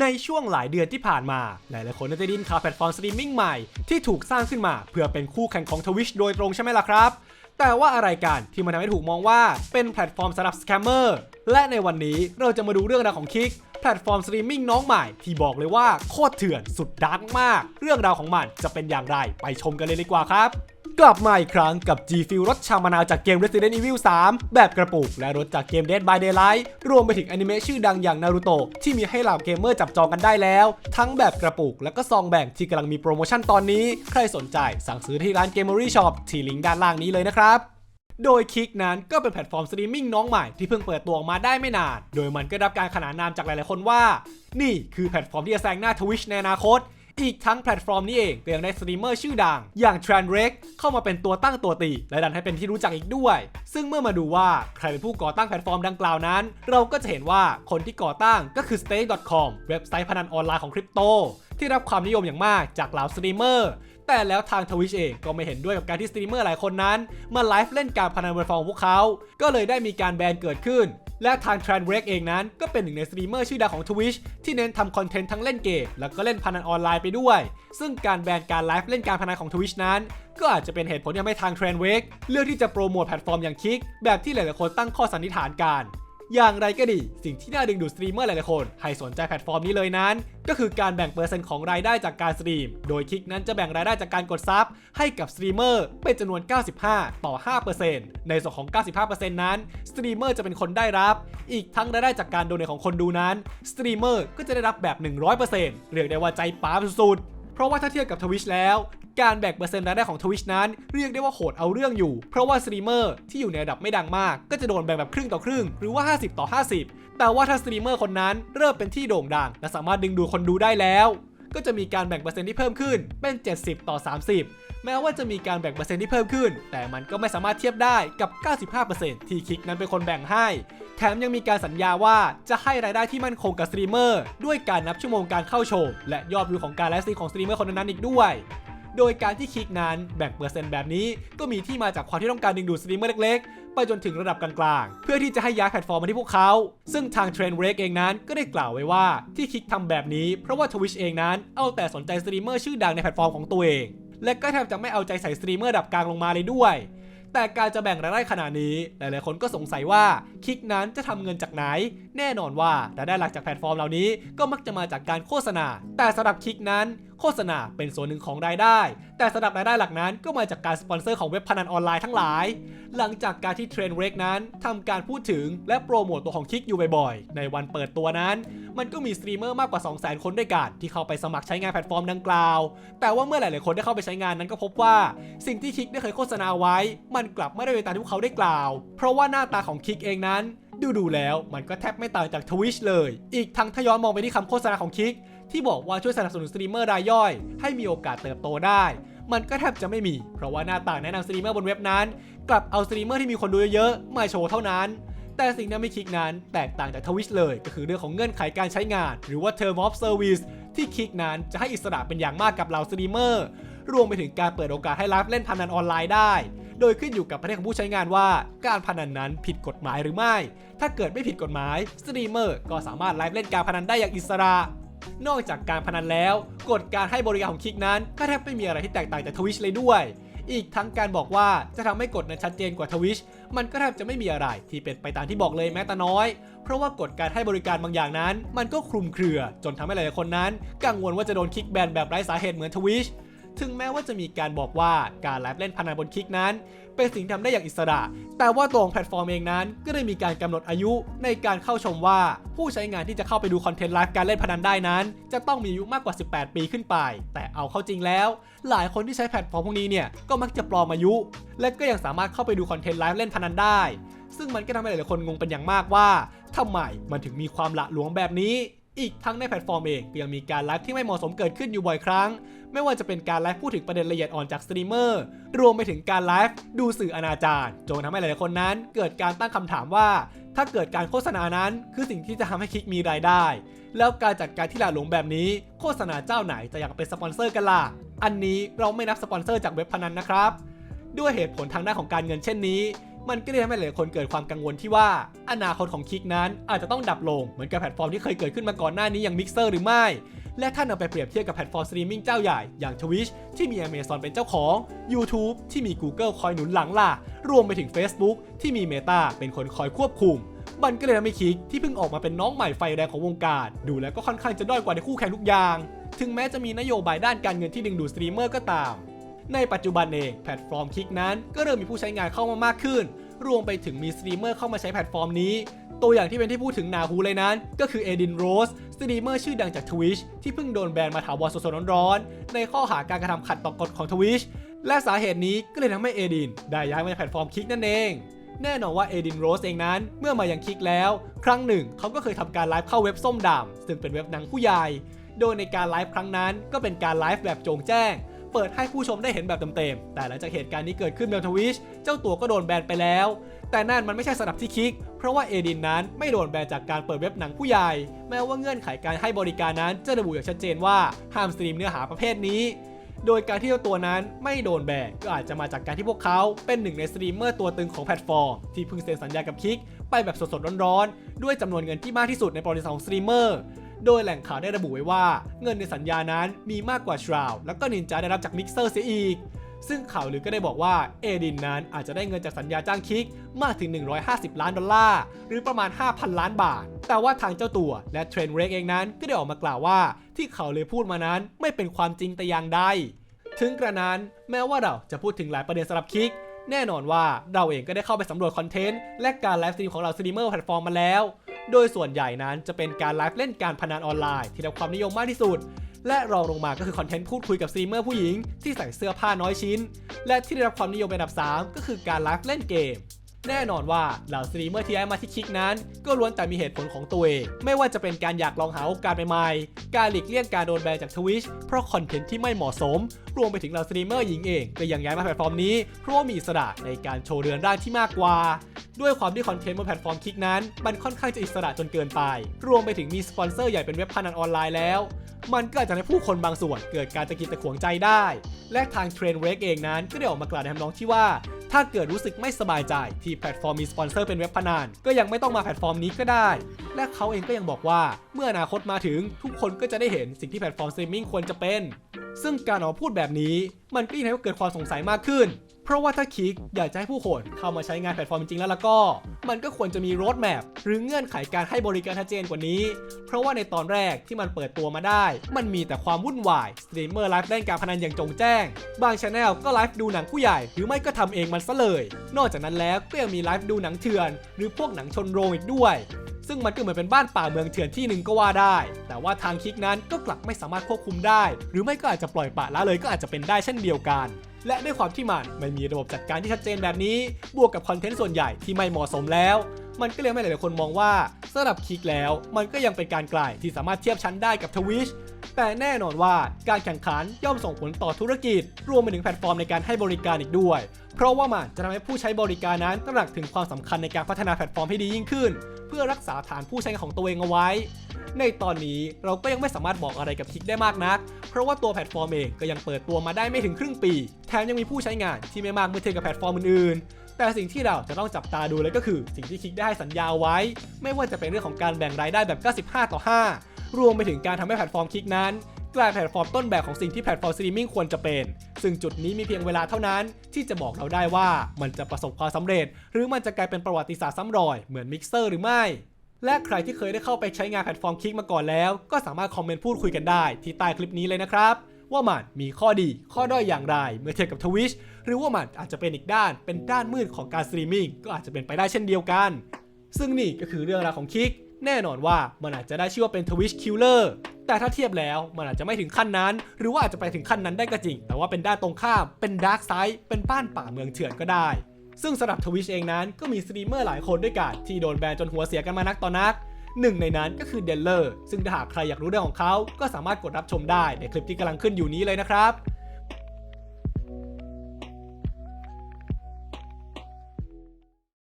ในช่วงหลายเดือนที่ผ่านมา หลายๆคนน่าจะได้ยินข่าวแพลตฟอร์มสตรีมมิ่งใหม่ที่ถูกสร้างขึ้นมา เพื่อเป็นคู่แข่งของ Twitch โดยตรงใช่ไหมล่ะครับ แต่ว่าอะไรกันที่มันทำให้ถูกมองว่าเป็นแพลตฟอร์มสำหรับสแคมเมอร์และในวันนี้เราจะมาดูเรื่องราวของคิกแพลตฟอร์มสตรีมมิ่งน้องใหม่ที่บอกเลยว่าโคตรเถื่อนสุดดาร์กมาก เรื่องราวของมันจะเป็นอย่างไรไปชมกันเลยดีกว่าครับ กลับมาอีกครั้งกับ G Fuel รถชามะนาวจากเกม Resident Evil 3 แบบกระปุก และรถจากเกม Dead by Daylight รวมไปถึงอนิเมะชื่อดังอย่างนารูโตะที่มีให้เหล่าเกมเมอร์จับจองกันได้แล้ว ทั้งแบบกระปุก และก็ซองแบ่งที่กำลังมีโปรโมชั่นตอนนี้ ใครสนใจสั่งซื้อที่ร้าน Gamery Shop ที่ลิงก์ด้านล่างนี้เลยนะครับโดยคิกนั้นก็เป็นแพลตฟอร์มสตรีมมิ่งน้องใหม่ที่เพิ่งเปิดตัวออกมาได้ไม่นาน โดยมันก็รับการขนานนามจากหลายๆคนว่า นี่คือแพลตฟอร์มที่จะแซงหน้า Twitch ในอนาคต อีกทั้งแพลตฟอร์มนี้เองก็ยังได้สตรีมเมอร์ชื่อดัง อย่าง t r a n r e x เข้ามาเป็นตัวตั้งตัวตี และดันให้เป็นที่รู้จักอีกด้วย ซึ่งเมื่อมาดูว่าใครเป็นผู้ก่อตั้งแพลตฟอร์มดังกล่าวนั้น เราก็จะเห็นว่าคนที่ก่อตั้งก็คือ stake.com เว็บไซต์พนันออนไลน์ของคริปโตที่รับความนิยมอย่างมากจากเหล่าสตรีมเมอร์ แต่แล้วทางทวิชเองก็ไม่เห็นด้วยกับการที่สตรีมเมอร์หลายคนนั้น มาไลฟ์เล่นการพนันบนฟองพวกเขา ก็เลยได้มีการแบนเกิดขึ้น และทาง t r a n r e x เองนั้นก็เป็นหนึ่งในสตรีมเมอร์ชื่อดังของ Twitch ที่เน้นทำคอนเทนต์ทั้งเล่นเกมแล้วก็เล่นพนันออนไลน์ไปด้วย ซึ่งการแบนการไลฟ์เล่นการพนันของ Twitch นั้น ก็อาจจะเป็นเหตุผลที่ทำให้ทาง t r a n r e x เลือกที่จะโปรโมทแพลตฟอร์มอย่างคิกแบบที่หลายๆคนตั้งข้อสันนิษฐานกัน อย่างไรก็ดี สิ่งที่น่าดึงดูดสตรีมเมอร์หลายๆคน ให้สนใจแพลตฟอร์มนี้เลยนั้น ก็คือการแบ่งเปอร์เซ็นต์ของรายได้จากการสตรีม โดยคลิกนั้นจะแบ่งรายได้จากการกดซับให้กับสตรีมเมอร์เป็นจำนวน 95 ต่อ 5%ในส่วนของ 95%นั้นสตรีมเมอร์จะเป็นคนได้รับ อีกทั้งรายได้จากการโดเนทของคนดูนั้นสตรีมเมอร์ก็จะได้รับแบบ 100%เรียกได้ว่าใจป๋าสุดๆ เพราะว่าถ้าเทียบกับทวิชแล้ว การแบ่งเปอร์เซ็นต์รายได้ของทวิชนั้นเรียกได้ว่าโหดเอาเรื่องอยู่ เพราะว่าสตรีมเมอร์ที่อยู่ในระดับไม่ดังมาก ก็จะโดนแบ่งแบบครึ่งต่อครึ่ง หรือว่า 50 ต่อ 50 แต่ว่าถ้าสตรีมเมอร์คนนั้นเริ่มเป็นที่โด่งดัง และสามารถดึงดูดคนดูได้แล้ว ก็จะมีการแบ่งเปอร์เซ็นต์ที่เพิ่มขึ้นเป็น 70 ต่อ 30 แม้ว่าจะมีการแบ่งเปอร์เซ็นต์ที่เพิ่มขึ้น แต่มันก็ไม่สามารถเทียบได้กับ 95%ที่คิกนั้นเป็นคนแบ่งให้ แถมยังมีการสัญญาว่าจะให้รายได้ที่มั่นคงกับสตรีมเมอร์ด้วยการนับชั่วโมงการเข้าชม และยอดวิวของการไลฟ์สตรีมของสตรีมเมอร์คนนั้นอีกด้วย โดยการที่คลิกนั้นแบ่งเปอร์เซ็นต์แบบนี้ ก็มีที่มาจากความที่ต้องการดึงดูดสตรีมเมอร์เล็กๆ ไปจนถึงระดับกลางๆ เพื่อที่จะให้ย้ายแพลตฟอร์มมาที่พวกเขา ซึ่งทางเทรนเรกเองนั้นก็ได้กล่าวไว้ว่าที่คลิกทำแบบนี้เพราะว่าทวิชเองนั้นเอาแต่สนใจสตรีมเมอร์ชื่อดังในแพลตฟอร์มของตัวเอง และก็แทบจะไม่เอาใจใส่สตรีมเมอร์ระดับกลางลงมาเลยด้วยแต่การจะแบ่งรายได้ขนาดนี้ หลายๆ คนก็สงสัยว่าคลิกนั้นจะทำเงินจากไหน แน่นอนว่ารายได้หลักจากแพลตฟอร์มเหล่านี้ก็มักจะมาจากการโฆษณา แต่สำหรับคลิกนั้น โฆษณาเป็นส่วนหนึ่งของรายได้ แต่สำหรับรายได้หลักนั้นก็มาจากการสปอนเซอร์ของเว็บพนันออนไลน์ทั้งหลาย หลังจากการที่เทรนเรกนั้นทำการพูดถึงและโปรโมตตัวของคิกอยู่บ่อยๆ ในวันเปิดตัวนั้น มันก็มีสตรีมเมอร์มากกว่า 200,000 คนด้วยกันที่เข้าไปสมัครใช้งานแพลตฟอร์มดังกล่าว แต่ว่าเมื่อหลายๆคนได้เข้าไปใช้งานนั้นก็พบว่าสิ่งที่คิกได้เคยโฆษณาไว้ มันกลับไม่ได้เป็นตามที่พวกเขาได้กล่าว เพราะว่าหน้าตาของคิกเองนั้นดูดูแล้วมันก็แทบไม่ต่างจากทวิชเลย อีกทั้งถ้าย้อนมองไปที่คำโฆษณาของคิก ที่บอกว่าช่วยสนับสนุนสตรีมเมอร์รายย่อย ให้มีโอกาสเติบโตได้ มันก็แทบจะไม่มี เพราะว่าหน้าต่างแนะนำสตรีมเมอร์บนเว็บนั้น กลับเอาสตรีมเมอร์ที่มีคนดูเยอะๆมาโชว์เท่านั้น แต่สิ่งที่ไม่คลิกนั้นแตกต่างจากทวิชเลย ก็คือเรื่องของเงื่อนไขการใช้งาน หรือว่า Term of Service ที่คลิกนั้นจะให้อิสระเป็นอย่างมากกับเหล่าสตรีมเมอร์รวมไปถึงการเปิดโอกาสให้ไลฟ์เล่นพนันออนไลน์ได้โดยขึ้นอยู่กับประเทศของผู้ใช้งานว่าการพนันนั้นผิดกฎหมายหรือไม่ ถ้าเกิดไม่ผิดกฎหมาย สตรีมเมอร์ก็สามารถไลฟ์เล่นการพนันได้อย่างอิสระ นอกจากการพนันแล้วกฎการให้บริการของคลิกนั้น ก็แทบไม่มีอะไรที่แตกต่างจากทวิชเลยด้วย อีกทั้งการบอกว่าจะทำให้กฎนั้นชัดเจนกว่าทวิชมันก็แทบจะไม่มีอะไรที่เป็นไปตามที่บอกเลยแม้แต่น้อย เพราะว่ากฎการให้บริการบางอย่างนั้น มันก็คลุมเครือ จนทำให้หลายๆคนนั้น กังวลว่าจะโดนคลิกแบนแบบไร้สาเหตุเหมือนทวิชถึงแม้ว่าจะมีการบอกว่าการไลฟ์เล่นพนันบนคลิกนั้น เป็นสิ่งที่ทำได้อย่างอิสระ แต่ว่าตัวของแพลตฟอร์มเองนั้น ก็ได้มีการกำหนดอายุในการเข้าชมว่า ผู้ใช้งานที่จะเข้าไปดูคอนเทนต์ไลฟ์การเล่นพนันได้นั้น จะต้องมีอายุมากกว่า 18 ปีขึ้นไป แต่เอาเข้าจริงแล้ว หลายคนที่ใช้แพลตฟอร์มพวกนี้เนี่ยก็มักจะปลอมอายุ และก็ยังสามารถเข้าไปดูคอนเทนต์ไลฟ์เล่นพนันได้ ซึ่งมันก็ทำให้หลายๆคนงงเป็นอย่างมากว่าทำไมมันถึงมีความละหลวมแบบนี้ อีกทั้งในแพลตฟอร์มเองก็ยังมีการไลฟ์ที่ไม่เหมาะสมเกิดขึ้นอยู่บ่อยครั้ง ไม่ว่าจะเป็นการไลฟ์พูดถึงประเด็นละเอียดอ่อนจากสตรีมเมอร์ รวมไปถึงการไลฟ์ดูสื่ออนาจารจนทำให้หลายๆคนนั้น เกิดการตั้งคำถามว่า ถ้าเกิดการโฆษณานั้น คือสิ่งที่จะทำให้คลิกมีรายได้ แล้วการจัดการที่หละหลวมแบบนี้ โฆษณาเจ้าไหนจะอยากเป็นสปอนเซอร์กันล่ะอันนี้เราไม่นับสปอนเซอร์จากเว็บพนันนะครับด้วยเหตุผลทางด้านของการเงินเช่นนี้ มันก็เลยทำให้หลายคนเกิดความกังวลที่ว่าอนาคตของคิกนั้นอาจจะต้องดับลงเหมือนกับแพลตฟอร์มที่เคยเกิดขึ้นมาก่อนหน้านี้อย่าง Mixer หรือไม่ และถ้านำไปเปรียบเทียบกับแพลตฟอร์มสตรีมมิ่งเจ้าใหญ่อย่าง Twitch ที่มี Amazon เป็นเจ้าของ YouTube ที่มี Google คอยหนุนหลังล่ะรวมไปถึง Facebook ที่มี Meta เป็นคนคอยควบคุมมันก็เลยทำให้คิกที่เพิ่งออกมาเป็นน้องใหม่ไฟแรงของวงการ ดูแล้วก็ค่อนข้างจะด้อยกว่าในคู่แข่งทุกอย่าง ถึงแม้จะมีนโยบายด้านการเงินที่ดึงดูดสตรีมเมอร์ก็ตาม ในปัจจุบันเองแพลตฟอร์มคิกนั้น ก็เริ่มมีผู้ใช้งานเข้ามามากขึ้น รวมไปถึงมีสตรีมเมอร์เข้ามาใช้แพลตฟอร์มนี้ตัวอย่างที่เป็นที่พูดถึงนาหูเลยนั้น ก็คือเอดินโรสสตรีมเมอร์ชื่อดังจาก Twitch ที่เพิ่งโดนแบนมาถาวรสดๆร้อนๆในข้อหาการกระทำขัดต่อกฎของ Twitch และสาเหตุนี้ก็เลยทำให้เอดินได้ย้ายมาแพลตฟอร์มคิกนั่นเอง แน่นอนว่าเอดินโรสเองนั้น เมื่อมายังคิกแล้ว ครั้งหนึ่งเขาก็เคยทำการไลฟ์เข้าเว็บส้มดำซึ่งเป็นเว็บหนังผู้ใหญ่ โดยในการไลฟ์ครั้งนั้นก็เป็นการไลฟ์แบบโจงแจ้ง เปิดให้ผู้ชมได้เห็นแบบเต็มๆ แต่หลังจากเหตุการณ์นี้เกิดขึ้นบนทวิชเจ้าตัวก็โดนแบนไปแล้ว แต่นั่นมันไม่ใช่สำหรับที่คิก เพราะว่าเอดินนั้นไม่โดนแบนจากการเปิดเว็บหนังผู้ใหญ่ แม้ว่าเงื่อนไขการให้บริการนั้นจะระบุอย่างชัดเจนว่าห้ามสตรีมเนื้อหาประเภทนี้ โดยการที่เจ้าตัวนั้นไม่โดนแบนก็อาจจะมาจากการที่พวกเขาเป็นหนึ่งในสตรีมเมอร์ตัวตึงของแพลตฟอร์มที่เพิ่งเซ็นสัญญากับคิกไปแบบสดๆร้อนๆด้วยจำนวนเงินที่มากที่สุดในประวัติศาสตร์ของสตรีมเมอร์ โดยแหล่งข่าวได้ระบุไว้ว่า เงินในสัญญานั้นมีมากกว่าชราวแล้วก็นินจาได้รับจากมิกเซอร์เสียอีก ซึ่งข่าวลือก็ได้บอกว่าเอดินนั้นอาจจะได้เงินจากสัญญาจ้างคิกมากถึง 150 ล้านดอลลาร์หรือประมาณ 5,000 ล้านบาท แต่ว่าทางเจ้าตัวและเทรนเรกเองนั้นก็ได้ออกมากล่าวว่า ที่เขาวลือพูดมานั้นไม่เป็นความจริงแต่อย่างใดถึงกระนั้นแม้ว่าเราจะพูดถึงหลายประเด็นสำหรับคิกแน่นอนว่าเราเองก็ได้เข้าไปสำรวจคอนเทนต์และการไลฟ์สตรีมของเราสตรีมเมอร์แพลตฟอร์มมาแล้ว โดยส่วนใหญ่นั้นจะเป็นการไลฟ์เล่นการพนันออนไลน์ ที่ได้รับความนิยมมากที่สุด และรองลงมาก็คือคอนเทนต์พูดคุยกับซีมเมอร์ผู้หญิงที่ใส่เสื้อผ้าน้อยชิ้น และที่ได้รับความนิยมเป็นอันดับ 3 ก็คือการไลฟ์เล่นเกม แน่นอนว่าเหล่าสตรีมเมอร์ที่ย้ายมาที่คิกนั้น ก็ล้วนแต่มีเหตุผลของตัวเอง ไม่ว่าจะเป็นการอยากลองหาโอกาสใหม่ๆ การหลีกเลี่ยงการโดนแบนจากทวิชเพราะคอนเทนต์ที่ไม่เหมาะสม รวมไปถึงเหล่าสตรีมเมอร์หญิงเองก็ยังย้ายมาแพลตฟอร์มนี้เพราะว่ามีอิสระในการโชว์เรือนร่างที่มากกว่าด้วยความที่คอนเทนต์บนแพลตฟอร์มคิกนั้น มันค่อนข้างจะอิสระจนเกินไป รวมไปถึงมีสปอนเซอร์ใหญ่เป็นเว็บพนันออนไลน์แล้ว มันก็อาจจะทำให้ผู้คนบางส่วนเกิดการตะกิดตะขวงใจได้ และทางเทรนเรกเองนั้นก็ได้ออกมากล่าวในทำนองที่ว่า ถ้าเกิดรู้สึกไม่สบายใจที่แพลตฟอร์มมีสปอนเซอร์เป็นเว็บพนันก็ยังไม่ต้องมาแพลตฟอร์มนี้ก็ได้ และเขาเองก็ยังบอกว่า เมื่ออนาคตมาถึงทุกคนก็จะได้เห็นสิ่งที่แพลตฟอร์มสตรีมมิ่งควรจะเป็น ซึ่งการออกพูดแบบนี้ มันก็ยิ่งทำให้เกิดความสงสัยมากขึ้น เพราะว่าถ้าคิกอยากจะให้ผู้คนเข้ามาใช้งานแพลตฟอร์มจริงๆแล้วล่ะก็ มันก็ควรจะมีโรดแมพหรือเงื่อนไขการให้บริการชัดเจนกว่านี้ เพราะว่าในตอนแรกที่มันเปิดตัวมาได้ มันมีแต่ความวุ่นวายสตรีมเมอร์ไลฟ์เล่นการพนันอย่างจงแจ้ง บางช anel ก็ไลฟ์ดูหนังผู้ใหญ่หรือไม่ก็ทำเองมันซะเลย นอกจากนั้นแล้วก็ยังมีไลฟ์ดูหนังเถื่อน หรือพวกหนังชนโรงอีกด้วยซึ่งมันก็เหมือนเป็นบ้านป่าเมืองเถื่อนที่หนึ่งก็ว่าได้ แต่ว่าทางคิกนั้นก็กลับไม่สามารถควบคุมได้ หรือไม่ก็อาจจะปล่อยปละละเลยก็อาจจะเป็นได้เช่นเดียวกัน และด้วยความที่มันไม่มีระบบจัดการที่ชัดเจนแบบนี้ บวกกับคอนเทนต์ส่วนใหญ่ที่ไม่เหมาะสมแล้ว มันก็เลยทำให้หลายๆคนมองว่าสำหรับคลิกแล้ว มันก็ยังเป็นการไกลที่สามารถเทียบชั้นได้กับทวิชแต่แน่นอนว่าการแข่งขันย่อมส่งผลต่อธุรกิจ รวมไปถึงแพลตฟอร์มในการให้บริการอีกด้วย เพราะว่ามันจะทำให้ผู้ใช้บริการนั้นตระหนักถึงความสำคัญในการพัฒนาแพลตฟอร์มให้ดียิ่งขึ้น พื่อรักษาฐานผู้ใช้งานของตัวเองเอาไว้ ในตอนนี้เราก็ยังไม่สามารถบอกอะไรกับคิกได้มากนัก เพราะว่าตัวแพลตฟอร์มเองก็ยังเปิดตัวมาได้ไม่ถึงครึ่งปี แถมยังมีผู้ใช้งานที่ไม่มากเมื่อเทียบกับแพลตฟอร์มอื่นๆแต่สิ่งที่เราจะต้องจับตาดูเลยก็คือ สิ่งที่คิกได้สัญญาไว้ ไม่ว่าจะเป็นเรื่องของการแบ่งรายได้แบบ 95 ต่อ 5 รวมไปถึงการทำให้แพลตฟอร์มคิกนั้น กลายแพลตฟอร์มต้นแบบของสิ่งที่แพลตฟอร์มสตรีมมิ่งควรจะเป็น ซึ่งจุดนี้มีเพียงเวลาเท่านั้น ที่จะบอกเราได้ว่ามันจะประสบความสำเร็จ หรือมันจะกลายเป็นประวัติศาสตร์ซ้ำรอยเหมือนมิกเซอร์หรือไม่ และใครที่เคยได้เข้าไปใช้งานแพลตฟอร์มคิกมาก่อนแล้ว ก็สามารถคอมเมนต์พูดคุยกันได้ที่ใต้คลิปนี้เลยนะครับว่ามันมีข้อดีข้อด้อยอย่างไร เมื่อเทียบกับทวิชหรือว่ามันอาจจะเป็นอีกด้าน เป็นด้านมืดของการสตรีมมิ่งก็อาจจะเป็นไปได้เช่นเดียวกัน ซึ่งนี่ก็คือเรื่องราวของคิก แน่นอนว่ามันอาจจะได้ชื่อว่าเป็นทวิชคิลเลอร์ แต่ถ้าเทียบแล้วมันอาจจะไม่ถึงขั้นนั้น หรือว่าอาจจะไปถึงขั้นนั้นได้ก็จริง แต่ว่าเป็นด้านตรงข้าม เป็นดาร์กไซด์เป็นบ้านป่าเมืองเถื่อนก็ได้ ซึ่งสำหรับทวิชเองนั้นก็มีสตรีมเมอร์หลายคนด้วยกันที่โดนแบนจนหัวเสียกันมานักต่อนักหนึ่งในนั้นก็คือเดลเลอร์ซึ่งถ้าหากใครอยากรู้เรื่องของเขาก็สามารถกดรับชมได้ในคลิปที่กำลังขึ้นอยู่นี้เลยนะครับ